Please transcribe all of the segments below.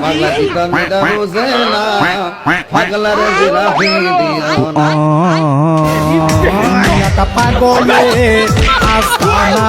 পাগলা চিকন মিটা বোঝে না পাগলারে জিলাপি দিও না পাগলে আস্তানা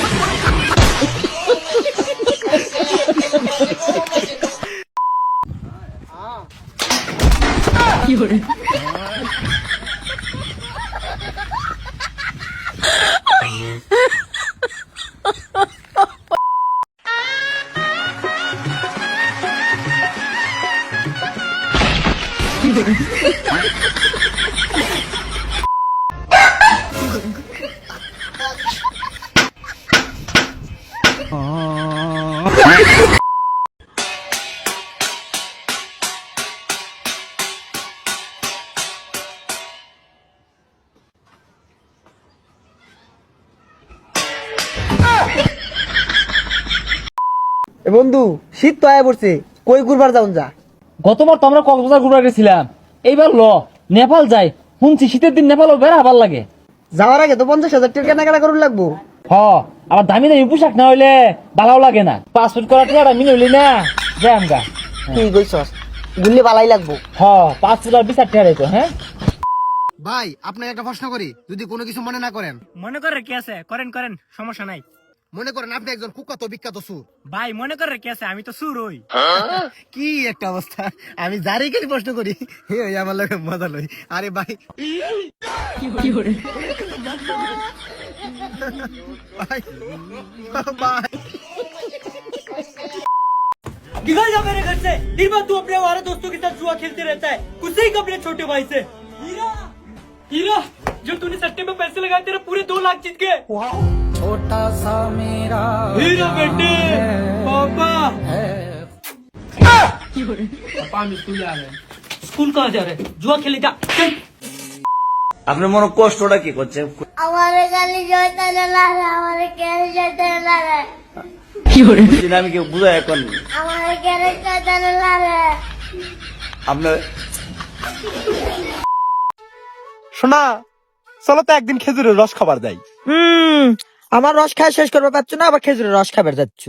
이거를. 아. এ বন্ধু শীত তো আয় পড়ছে কই ঘুরবার যাউন যা? গতবার তো আমরা কক্সবাজার ঘুরবার গেছিলাম। এইবার ল নেপাল যাই। শুনছি শীতের দিন নেপালও বেড়া ভালো লাগে। যাওয়ার আগে তো পঞ্চাশ হাজার টাকা কেনাকাটা করুন লাগবো। হ আবার দামি দামি পোশাক না হইলে ভালো লাগে না। পাসপোর্ট করা টাকা মিলে হইলি না যাই আমগা তুই কইছস ঘুরলে বালাই লাগবো। হ পাসপোর্ট আর বিচার টাকা তো হ্যাঁ? ভাই আপনাকে একটা প্রশ্ন করি যদি কোনো কিছু মনে না করেন? মনে করে কি আছে? করেন করেন সমস্যা নাই। মনে করেন আপনি একজন কুখ্যাত বিখ্যাত সুর ভাই মনে করে কি আছে আমি তো সুর হই কি একটা অবস্থা আমি যারই খালি প্রশ্ন করি হে ওই আমার লোকে মজা লই আরে ভাই ভাই ভাই निकल जा मेरे घर से दिन भर तू अपने वाले दोस्तों के साथ जुआ खेलते रहता है कुछ ही अपने छोटे भाई से हीरा हीरा जो तूने सट्टे में पैसे लगाए तेरे पूरे दो लाख जीत गए छोटा सा मेरा हीरा बेटे पापा स्कूल कहाँ जा रहे जुआ खेले जा चल আপনার মনে কষ্টটা কি করছে আমার গালি জয়তা লাগে আমার কেন জয়তা লাগে বুঝি না, আমি কেউ বুঝাই এখন আমার কেন জয়তা লাগে আপনার শোনা চলো তো একদিন খেজুরের রস খাবার যাই হুম আমার রস খায় শেষ করবে পাচ্ছ না আবার খেজুরের রস খাবার যাচ্ছ।